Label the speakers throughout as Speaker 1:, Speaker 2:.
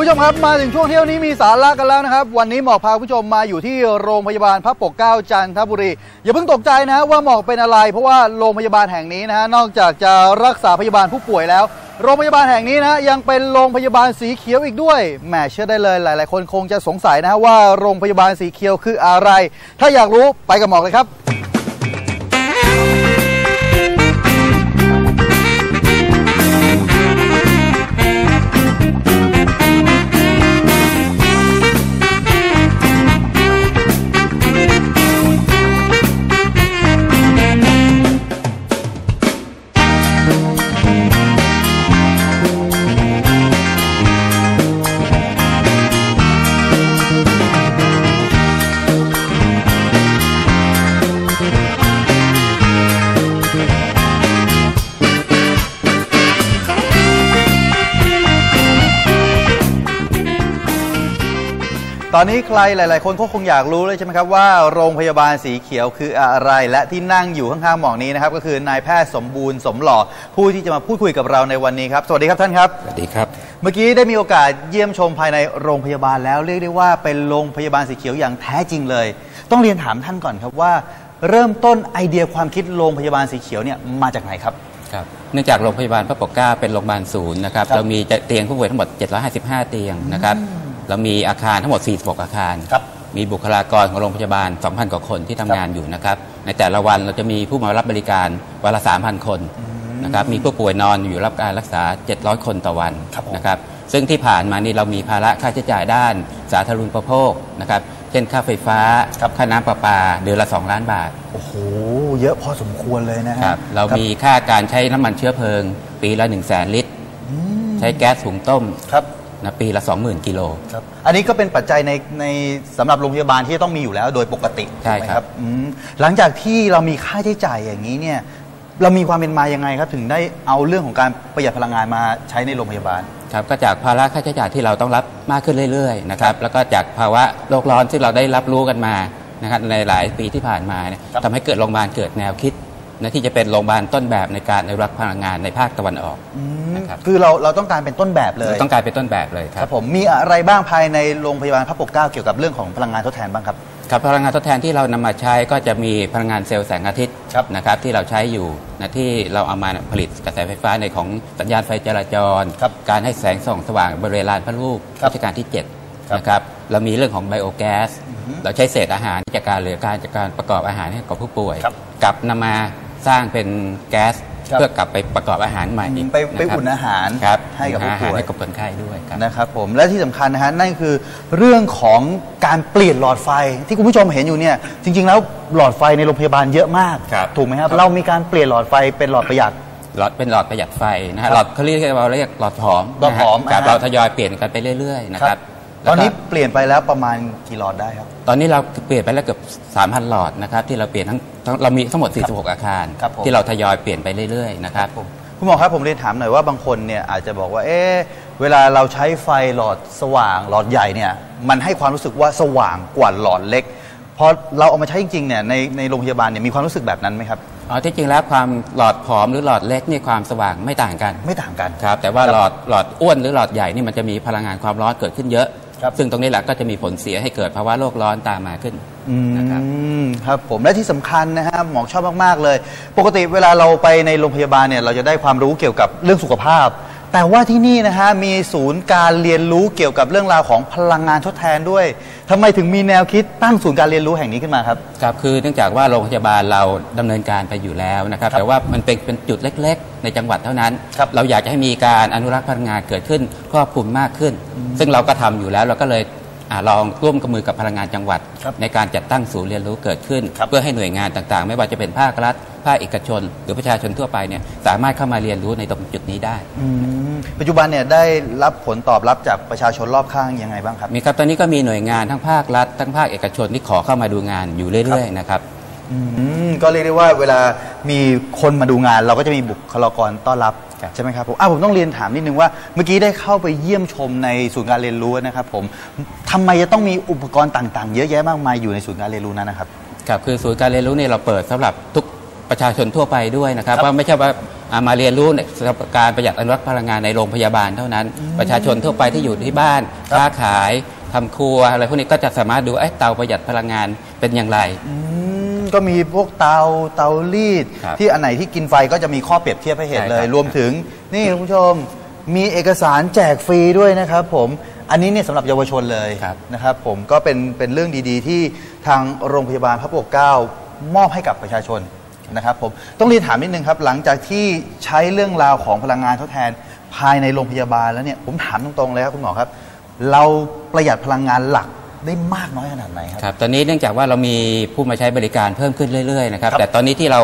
Speaker 1: คุณผู้ชมครับมาถึงช่วงเที่ยวนี้มีสาระกันแล้วนะครับ วันนี้หมอกพาผู้ชมมาอยู่ที่โรงพยาบาลพระปกเกล้าจันทบุรี อย่าเพิ่งตกใจนะว่าหมอกเป็นอะไร เพราะว่าโรงพยาบาลแห่งนี้นะฮะนอกจากจะรักษาพยาบาลผู้ป่วยแล้ว โรงพยาบาลแห่งนี้นะยังเป็นโรงพยาบาลสีเขียวอีกด้วยแหมเชื่อได้เลยหลาย ๆ คนคงจะสงสัยนะว่าโรงพยาบาลสีเขียวคืออะไร ถ้าอยากรู้ไปกับหมอกเลยครับ ตอนนี้ใครหลาย ๆ คนก็คงอยากรู้เลยใช่ไหมครับว่าโรงพยาบาลสีเขียวคืออะไรและที่นั่งอยู่ข้าง ๆ หมอกนี้นะครับก็คือนายแพทย์สมบูรณ์สมหล่อผู้ที่จะมาพูดคุยกับเราในวันนี้ครับ สวัสดีครับท่านครับ
Speaker 2: สวัสดีครับ
Speaker 1: เมื่อกี้ได้มีโอกาสเยี่ยมชมภายในโรงพยาบาลแล้วเรียกได้ว่าเป็นโรงพยาบาลสีเขียวอย่างแท้จริงเลย ต้องเรียนถามท่านก่อนครับว่า เริ่มต้นไอเดียความคิดโรงพยาบาลสีเขียวเนี่ยมาจากไหนครับ
Speaker 2: ครับเนื่องจากโรงพยาบาลพระปกเกล้าเป็นโรงพยาบาลศูนย์นะครับ
Speaker 1: ครับ
Speaker 2: เรามีเตียงผู้ป่วยทั้งหมด 755 เตียงนะครับ เรามีอาคารทั้งหมด 46 อาคาร
Speaker 1: ครับ
Speaker 2: มีบุคลากรของโรงพยาบาล 2,000 กว่าคนที่ทำงานอยู่นะครับ ในแต่ละวันเราจะมีผู้มารับบริการวันละ 3,000 คนนะครับ มีผู้ป่วยนอนอยู่รับการรักษา 700 คนต่อวัน
Speaker 1: ครับผม
Speaker 2: นะครับ ซึ่งที่ผ่านมานี่เรามีภาระค่าใช้จ่ายด้านสาธารณูปโภคนะครับ เช่นค่าไฟฟ้าค่าน้ำประปาเดือนละ 2 ล้านบาท
Speaker 1: โอ้โห เยอะพอสมควรเลยนะฮะ
Speaker 2: ครับ เรามีค่าการใช้น้ำมันเชื้อเพลิง ปีละ 1 0 0 0 0แสนลิตรใช้แก๊สหุงต้ม
Speaker 1: ครับ
Speaker 2: นะปีละ 20,000 กิโล
Speaker 1: ครับอันนี้ก็เป็นปัจจัยในในสำหรับโรงพยาบาลที่ต้องมีอยู่แล้วโดยปกติ
Speaker 2: ใช่
Speaker 1: ถูกไหม
Speaker 2: ครับ
Speaker 1: อืมหลังจากที่เรามีค่าใช้จ่ายอย่างนี้เนี่ยเรามีความเป็นมายังไงครับ ถึงได้เอาเรื่องของการประหยัดพลังงานมาใช้ในโรงพยาบาล
Speaker 2: ครับก็จากภาระค่าใช้จ่ายที่เราต้องรับมากขึ้นเรื่อยๆนะครับแล้วก็จากภาวะโลกร้อนที่เราได้รับรู้กันมานะครับในหลายปีที่ผ่านมาเนี่ย
Speaker 1: ครับ
Speaker 2: ทำให้เกิดโรงพยาบาลเกิดแนวคิด นะที่จะเป็นโรงพยาบาลต้นแบบในการอนุรักษ์พลังงานในภาคตะวันออกนะครับ
Speaker 1: คือเราเราต้องการเป็นต้นแบบเลย
Speaker 2: ต้องกลายเป็นต้นแบบเลยค
Speaker 1: ค
Speaker 2: รั
Speaker 1: รับบผมมีอะไรบ้างภายในโรงพยาบาลพระปกเกล้าเกี่ยวกับเรื่องของพลังงานทดแทนบ้างครับ
Speaker 2: ครับพลังงานทดแทนที่เรานำมาใช้ก็จะมีพลังงานเซลล์แสงอาทิตย์
Speaker 1: ครับ
Speaker 2: นะครับที่เราใช้อยู่นะที่เราเอามาผลิตกระแสไฟฟ้าในของสัญญาณไฟจราจร
Speaker 1: ครับ
Speaker 2: การให้แสงส่องสว่างบริเวณลานพระรูป
Speaker 1: ครับ
Speaker 2: รัชกาลที่
Speaker 1: ครับ
Speaker 2: 7นะครับเรามีเรื่องของไบโอแก๊สเราใช้เศษอาหารจากการเหลือการจากการประกอบอาหารให้กับผู้ป่วย
Speaker 1: ครับ
Speaker 2: กลับนำมา สร้างเป็นแก๊ส
Speaker 1: ครับ
Speaker 2: เพื่อกลับไปประกอบอาหารใหม่อีก
Speaker 1: ไปไปะ
Speaker 2: ครับ
Speaker 1: อุ่นอาหาร
Speaker 2: ครับ
Speaker 1: ให้กับผู้
Speaker 2: อาหาร
Speaker 1: ป่วย
Speaker 2: ให้กับคนไข้ด้วยครับ
Speaker 1: นะครับผมและที่สำคัญนะฮะนั่นคือเรื่องของการเปลี่ยนหลอดไฟที่คุณผู้ชมเห็นอยู่เนี่ยจริง ๆ แล้วหลอดไฟในโรงพยาบาลเยอะมาก
Speaker 2: ครับ
Speaker 1: ถูกไหมครับ
Speaker 2: ครับ
Speaker 1: เรามีการเปลี่ยนหลอดไฟเป็นหลอดประหยัด
Speaker 2: หลอดเป็นหลอดประหยัดไฟนะ
Speaker 1: ครั
Speaker 2: ฮะ
Speaker 1: บ
Speaker 2: หลอดเขาเรียกว่าเราเรียกหลอดหอม
Speaker 1: หลอดหอม
Speaker 2: นะฮะครับ
Speaker 1: อ่าฮะ
Speaker 2: เราทยอยเปลี่ยนกันไปเรื่อยๆนะครับ
Speaker 1: ตอนนี้
Speaker 2: แล้วก็
Speaker 1: เปลี่ยนไปแล้วประมาณกี่หลอดได้ครับ
Speaker 2: ตอนนี้เราเปลี่ยนไปแล้วเกือบ3,000 หลอดนะครับที่เราเปลี่ยนทั้งทั้งเรามีทั้งหมด 46 อาคาร
Speaker 1: ครับผม
Speaker 2: ที่เราทยอยเปลี่ยนไปเรื่อยๆนะครับ
Speaker 1: คุณหมอครับผมเรียนถามหน่อยว่าบางคนเนี่ยอาจจะบอกว่า เอ๊ะเวลาเราใช้ไฟหลอดสว่างหลอดใหญ่เนี่ยมันให้ความรู้สึกว่าสว่างกว่าหลอดเล็กพอเราเอามาใช้จริงๆเนี่ยในในโรงพยาบาลเนี่ยมีความรู้สึกแบบนั้นไหมครับ
Speaker 2: อ๋อที่จริงแล้วความหลอดผอมหรือหลอดเล็กนี่ความสว่างไม่ต่างกัน
Speaker 1: ไม่ต่างกัน
Speaker 2: ครับแต่ว่า
Speaker 1: ครับ
Speaker 2: หลอดหลอดอ้วนหรือหลอดใหญ่นี่มันจะมีพลังงานความร้อนเกิดขึ้นเยอะ
Speaker 1: ครับ
Speaker 2: ซึ่งตรงนี้แหละก็จะมีผลเสียให้เกิดภาวะโลกร้อนตามมาขึ้น
Speaker 1: อื
Speaker 2: นะครับ
Speaker 1: มครับผมและที่สำคัญนะฮะหมอชอบมาก ๆ เลย ปกติเวลาเราไปในโรงพยาบาลเนี่ยเราจะได้ความรู้เกี่ยวกับเรื่องสุขภาพ แต่ว่าที่นี่นะฮะมีศูนย์การเรียนรู้เกี่ยวกับเรื่องราวของพลังงานทดแทนด้วยทำไมถึงมีแนวคิดตั้งศูนย์การเรียนรู้แห่งนี้ขึ้นมาครับ
Speaker 2: ครับคือเนื่องจากว่าโรงพยาบาลเราดำเนินการไปอยู่แล้วนะครับ
Speaker 1: ครับ
Speaker 2: แต่ว่ามันเป็นเป็นจุดเล็ก ๆ ในจังหวัดเท่านั้น
Speaker 1: ครับ
Speaker 2: เราอยากจะให้มีการอนุรักษ์พลังงานเกิดขึ้นครอบคลุมมากขึ้น ซึ่งเราก็ทำอยู่แล้วเราก็เลยอา ลองร่วมกับมือกับพลังงานจังหวัด
Speaker 1: ครับ
Speaker 2: ในการจัดตั้งศูนย์เรียนรู้เกิดขึ้น
Speaker 1: ครับ
Speaker 2: เพื่อให้หน่วยงานต่างๆ ไม่ว่าจะเป็นภาครัฐ ภาคเอกชน หรือประชาชนทั่วไปเนี่ยสามารถเข้ามาเรียนรู้ในตรงจุดนี้ได้
Speaker 1: อืมปัจจุบันเนี่ยได้รับผลตอบรับจากประชาชนรอบข้างยังไงบ้างครับ
Speaker 2: มีครับตอนนี้ก็มีหน่วยงานทั้งภาครัฐทั้งภาคเอกชนที่ขอเข้ามาดูงานอยู่เรื่อยๆนะครับ
Speaker 1: อืมก็เรียกได้ว่าเวลามีคนมาดูงาน เราก็จะมีบุคลากรต้อนรับ
Speaker 2: ครับ
Speaker 1: ใช่ไหมครับผมอะผมต้องเรียนถามนิดนึงว่าเมื่อกี้ได้เข้าไปเยี่ยมชมในศูนย์การเรียนรู้นะครับผมทำไมจะต้องมีอุปกรณ์ต่างๆ เยอะแยะมากมายอยู่ในศูนย์การเรียนรู้นั้นนะครับ
Speaker 2: ครับคือศูนย์การเรียนรู้เนี่ยเราเปิดสำหรับทุกประชาชนทั่วไปด้วยนะครับ
Speaker 1: ครับ
Speaker 2: ว่าไม่ใช่ว่าอ่ามาเรียนรู้ในสำหรับการประหยัดอนุรักษ์พลังงานในโรงพยาบาลเท่านั้น ประชาชนทั่วไปที่อยู่ที่บ้าน
Speaker 1: ครับ
Speaker 2: ค้าขายทำครัวอะไรพวกนี้ก็จะสามารถดูเอ้ยเตาประหยัดพลังงานเป็นอย่างไร
Speaker 1: อืม ก็มีพวกเตาเตารีด
Speaker 2: ครับ
Speaker 1: ที่อันไหนที่กินไฟก็จะมีข้อเปรียบเทียบให้เห็น
Speaker 2: ใช่
Speaker 1: เลย
Speaker 2: ครับ
Speaker 1: รวมถึงนี่คุณผู้ชมมีเอกสารแจกฟรีด้วยนะครับผมอันนี้เนี่ยสำหรับเยาวชนเลย
Speaker 2: ครับ
Speaker 1: นะครับผมก็เป็นเป็นเรื่องดีๆ ที่ทางโรงพยาบาลพระปกเกล้ามอบให้กับประชาชนนะครับผมต้องเรียนถามนิดนึงครับ หลังจากที่ใช้เรื่องราวของพลังงานทดแทนภายในโรงพยาบาลแล้วเนี่ยผมถามตรงๆเลยครับคุณหมอครับ เราประหยัดพลังงานหลัก ได้มากน้อยขนาดไหนครับ
Speaker 2: ครับ ตอนนี้เนื่องจากว่าเรามีผู้มาใช้บริการเพิ่มขึ้นเรื่อยๆนะครับ
Speaker 1: ครับ
Speaker 2: แต่ตอนนี้ที่เรา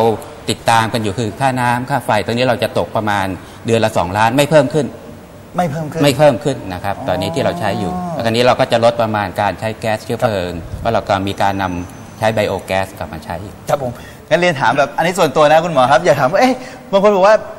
Speaker 2: ติดตามกันอยู่คือค่าน้ำค่าไฟตอนนี้เราจะตกประมาณเดือนละ 2 ล้านไม่เพิ่มขึ้น
Speaker 1: ไม่เพิ่มขึ้น
Speaker 2: ไม่เพิ่มขึ้นนะครับ ตอนนี้ที่เราใช้อยู่
Speaker 1: อ๋อ
Speaker 2: แล้วตอนนี้เราก็จะลดประมาณการใช้แก๊สเชื้อเพลิงเพราะเราก็มีการนำใช้ไบโอแก๊สกลับมาใช้
Speaker 1: ครับผมงั้นเรียนถามแบบอันนี้ส่วนตัวนะคุณหมอครับ อยากถามว่าเอ๊ะบางคนบอกว่าเอ่อ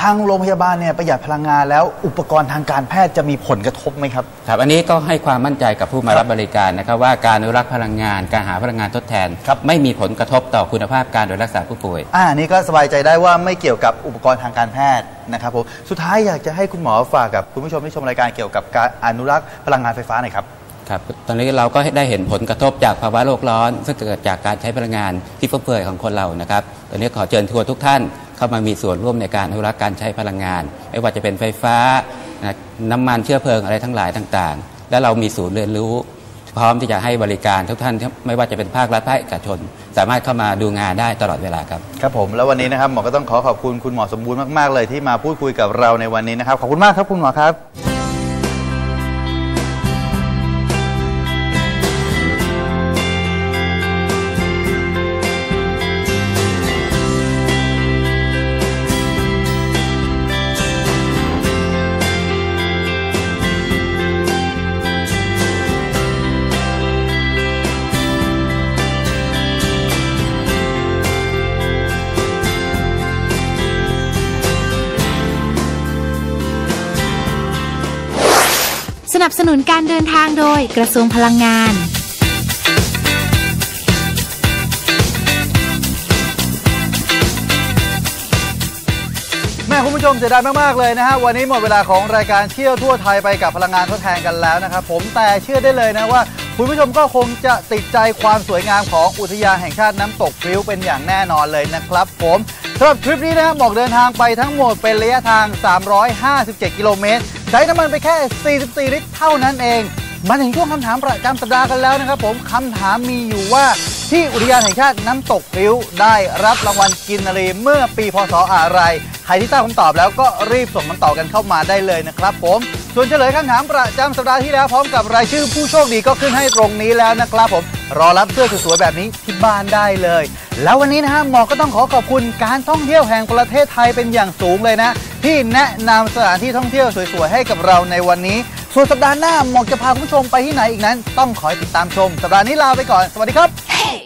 Speaker 1: ทางโรงพยาบาลเนี่ยประหยัดพลังงานแล้วอุปกรณ์ทางการแพทย์จะมีผลกระทบไหมครับ
Speaker 2: ครับอันนี้ก็ให้ความมั่นใจกับผู้มารับบริการนะครับว่าการอนุรักษ์พลังงาน การหาพลังงานทดแทน
Speaker 1: ครับ
Speaker 2: ไม่มีผลกระทบต่อคุณภาพการดูแลรักษาผู้ป่วย
Speaker 1: อ่านี่ก็สบายใจได้ว่าไม่เกี่ยวกับอุปกรณ์ทางการแพทย์นะครับผมสุดท้ายอยากจะให้คุณหมอฝากกับคุณผู้ชมที่ชมรายการเกี่ยวกับการอนุรักษ์พลังงานไฟฟ้าหน่อยครับ
Speaker 2: ครับตอนนี้เราก็ได้เห็นผลกระทบจากภาวะโลกร้อน ซึ่งเกิดจากการใช้พลังงานที่ฟุ่มเฟือยของคนเรานะครับตอนนี้ขอเชิญชวนทุกท่าน เข้ามามีส่วนร่วมในการอนุรักษ์การใช้พลังงาน ไม่ว่าจะเป็นไฟฟ้าน้ำมันเชื้อเพลิงอะไรทั้งหลายต่างๆ และเรามีศูนย์เรียนรู้ พร้อมที่จะให้บริการทุกท่านไม่ว่าจะเป็นภาครัฐภาคเอกชน สามารถเข้ามาดูงานได้ตลอดเวลาครับ
Speaker 1: ครับผมแล้ววันนี้นะครับหมอก็ต้องขอขอบคุณคุณหมอสมบูรณ์มากๆเลยที่มาพูดคุยกับเราในวันนี้นะครับขอบคุณมากครับคุณหมอครับ
Speaker 3: นับสนุนการเดินทางโดยกระทรวงพลังงาน
Speaker 1: แม่คุณผู้ชมเสียดายมาก ๆ เลยนะฮะ วันนี้หมดเวลาของรายการเที่ยวทั่วไทยไปกับพลังงานทดแทนกันแล้วนะครับ ผมแต่เชื่อได้เลยนะว่า คุณผู้ชมก็คงจะติดใจความสวยงามของอุทยานแห่งชาติน้ำตกพริ้วเป็นอย่างแน่นอนเลยนะครับผม สำหรับทริปนี้นะครับบอกเดินทางไปทั้งหมดเป็นระยะทาง 357 กิโลเมตร ใช้น้ำมันไปแค่ 44 ลิตรเท่านั้นเอง มาถึงช่วงคำถามประจำสัปดาห์กันแล้วนะครับผมคำถามมีอยู่ว่าที่อุทยานแห่งชาติน้ำตกริ้ว ได้รับรางวัลกินรีเมื่อปีพศอะไร ใครที่ทราบคำตอบแล้วก็รีบส่งคำตอบกันเข้ามาได้เลยนะครับผม ส่วนเฉลยคำถามประจำสัปดาห์ที่แล้วพร้อมกับรายชื่อผู้โชคดีก็ขึ้นให้ตรงนี้แล้วนะครับผม รอรับเสื้อสวยๆแบบนี้ที่บ้านได้เลย แล้ววันนี้นะฮะหมอก็ต้องขอขอบคุณการท่องเที่ยวแห่งประเทศไทยเป็นอย่างสูงเลยนะ ที่แนะนำสถานที่ท่องเที่ยวสวยๆให้กับเราในวันนี้ ส่วนสัปดาห์หน้าหมอกจะพาคุณผู้ชมไปที่ไหนอีกนั้น ต้องคอยติดตามชม สัปดาห์นี้ลาไปก่อน สวัสดีครับ
Speaker 3: Hey!